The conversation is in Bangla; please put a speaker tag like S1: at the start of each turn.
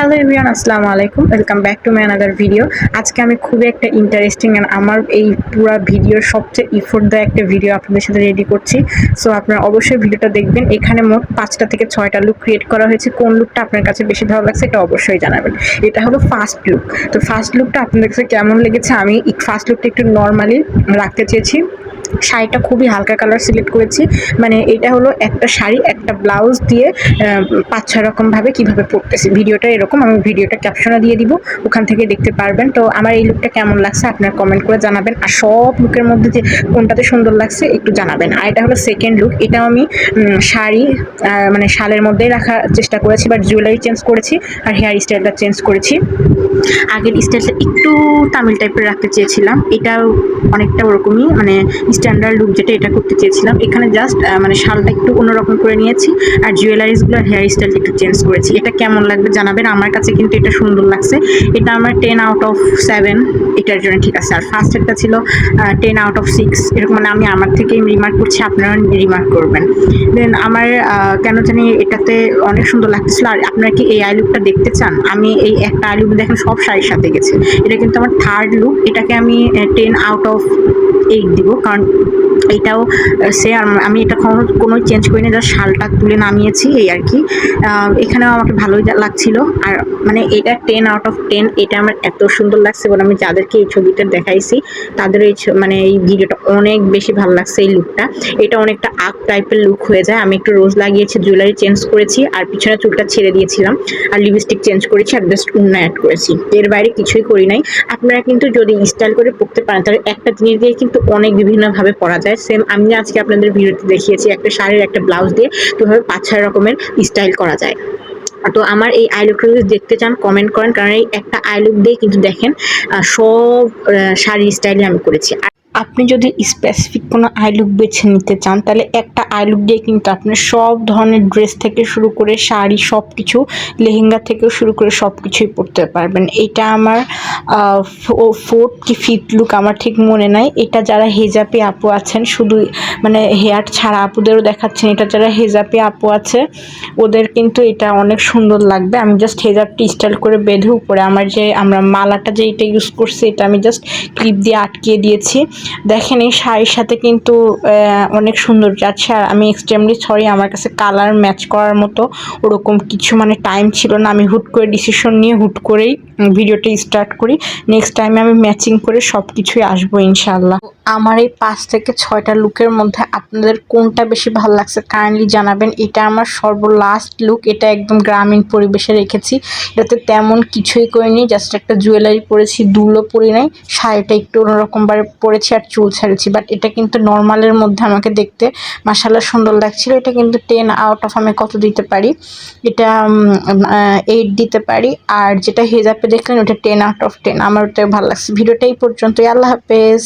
S1: হ্যালো এভরিওয়ান আসসালামু আলাইকুম। Welcome back to my another video আজকে আমি খুবই একটা ইন্টারেস্টিং অ্যান্ড আমার এই পুরো ভিডিওর সবচেয়ে ইফোর্ট দেওয়া একটা ভিডিও আপনাদের সাথে রেডি করছি। সো আপনারা অবশ্যই ভিডিওটা দেখবেন। এখানে মোট পাঁচটা থেকে ছয়টা লুক ক্রিয়েট করা হয়েছে। কোন লুকটা আপনার কাছে বেশি ভালো লাগছে এটা অবশ্যই জানাবেন। এটা হলো ফার্স্ট লুক তো ফার্স্ট লুকটা আপনাদের কাছে কেমন লেগেছে? আমি ফার্স্ট লুকটা একটু নর্মালি রাখতে চেয়েছি। শাড়িটা খুবই হালকা কালার সিলেক্ট করেছি। মানে এটা হলো একটা শাড়ি, একটা ব্লাউজ দিয়ে পাঁচ, ছয় রকমভাবে কীভাবে পরতেছি। ভিডিওটা এরকম, আমি ভিডিওটা ক্যাপশনে দিয়ে দিব, ওখান থেকে দেখতে পারবেন। তো আমার এই লুকটা কেমন লাগছে আপনার কমেন্ট করে জানাবেন। আর সব লুকের মধ্যে যে কোনটাতে সুন্দর লাগছে একটু জানাবেন। আর এটা হলো সেকেন্ড লুক এটাও আমি শাড়ি মানে শালের মধ্যেই রাখার চেষ্টা করেছি বা জুয়েলারি চেঞ্জ করেছি, আর হেয়ার স্টাইলটা চেঞ্জ করেছি। আগের স্টাইলটা একটু তামিল টাইপের রাখতে চেয়েছিলাম। এটাও অনেকটা ওরকমই মানে স্ট্যান্ডার্ড লুক যেটা এটা করতে চেয়েছিলাম। এখানে জাস্ট মানে শালটা একটু অন্যরকম করে নিয়েছি আর জুয়েলারিসগুলো আর হেয়ার স্টাইলটা একটু চেঞ্জ করেছি। এটা কেমন লাগবে জানাবেন? আমার কাছে কিন্তু এটা সুন্দর লাগছে। এটা আমার টেন আউট অফ সেভেন এটার জন্য ঠিক আছে। আর ফার্স্ট একটা ছিল টেন আউট অফ সিক্স এরকম মানে আমি আমার থেকেই রিমার্ক করছি, আপনারা রিমার্ক করবেন। দেন আমার কেন জানি এটাতে অনেক সুন্দর লাগতেছিল। আর আপনারা কি এই আই লুকটা দেখতে চান? আমি এই একটা আই লুক দেখেন সব শাড়ির সাথে গেছে। এটা কিন্তু আমার থার্ড লুক এটাকে আমি টেন আউট অফ এইট দিব। কারণ এটাও সে, আমি এটা কোনো কোনো চেঞ্জ করি করিনি যা শালটা তুলে নামিয়েছি, এই আর কি। এখানেও আমাকে ভালোই লাগছিল। আর মানে এটা টেন আউট অফ টেন এটা আমার এত সুন্দর লাগছে বলে আমি যাদেরকে এই ছবিটা দেখাইছি, তাদের এই মানে এই ভিডিওটা অনেক বেশি ভালো লাগছে এই লুকটা এটা অনেকটা আক টাইপের লুক হয়ে যায়। আমি একটু রোজ লাগিয়েছি জুয়েলারি চেঞ্জ করেছি, আর পিছনে চুলটা ছেড়ে দিয়েছিলাম। আর লিপস্টিক চেঞ্জ করেছি, আর জাস্ট উন্না অ্যাড করেছি। এর বাইরে কিছুই করি নাই। আপনারা কিন্তু যদি স্টাইল করে পড়তে পারেন, তাহলে একটা জিনিস দিয়ে কিন্তু অনেক বিভিন্নভাবে পরা যায়। সেম আমি আজকে আপনাদের ভিডিওতে দেখিয়েছি একটা শাড়ির একটা ব্লাউজ দিয়ে কীভাবে পাঁচ ছয় রকমের স্টাইল করা যায়। তো আমার এই আই লুকটা যদি দেখতে চান কমেন্ট করেন, কারণ এই একটা আইলুক দিয়ে কিন্তু দেখেন সব শাড়ির স্টাইলে আমি করেছি। আপনি যদি স্পেসিফিক কোনো আই লুক বেছে নিতে চান, তাহলে একটা আই লুক দিয়ে কিন্তু আপনি সব ধরনের ড্রেস থেকে শুরু করে শাড়ি সব কিছু লেহেঙ্গা থেকে শুরু করে সব কিছুই পরতে পারবেন। এটা আমার ফোর্থ কি ফিফথ লুক আমার ঠিক মনে নাই। এটা যারা হেজাপি আপু আছেন, শুধু মানে হেয়ার ছাড়া আপুদেরও দেখাচ্ছেন, এটা যারা হেজাপি আপু আছে, ওদের কিন্তু এটা অনেক সুন্দর লাগবে। আমি জাস্ট হেজাবটি স্টাইল করে বেঁধে উপরে আমার যে, আমরা মালাটা যে এটা ইউজ করছি, এটা আমি জাস্ট ক্লিপ দিয়ে আটকিয়ে দিয়েছি। দেখেন এই শাড়ির সাথে কিন্তু অনেক সুন্দর যাচ্ছে। আর আমি এক্সট্রিমলি সরি আমার কাছে কালার ম্যাচ করার মতো ওরকম কিছু মানে টাইম ছিল না। আমি হুট করে ডিসিশন নিয়ে হুট করেই ভিডিওটা স্টার্ট করি। নেক্সট টাইমে আমি ম্যাচিং করে সব কিছুই আসব ইনশাল্লাহ আমার এই পাঁচ থেকে ছয়টা লুকের মধ্যে আপনাদের কোনটা বেশি ভালো লাগছে কাইন্ডলি জানাবেন। এটা আমার সর্বলাস্ট লুক এটা একদম গ্রামীণ পরিবেশে রেখেছি। এটাতে তেমন কিছুই করিনি জাস্ট একটা জুয়েলারি পরেছি দুলো পরি নাই, শাড়িটা একটু অন্যরকমভাবে পরেছি আর চুল ছাড়েছি। বাট এটা কিন্তু নর্মালের মধ্যে আমাকে দেখতে মাসাল্লাহ সুন্দর লাগছিল। এটা কিন্তু টেন আউট অফ আমি কত দিতে পারি? এটা এইট দিতে পারি। আর যেটা হেজাপে দেখলেন, ওটা টেন আউট অফ টেন আমার ওটা ভালো লাগছে। ভিডিওটা এই পর্যন্তই। আল্লাহ হাফেজ।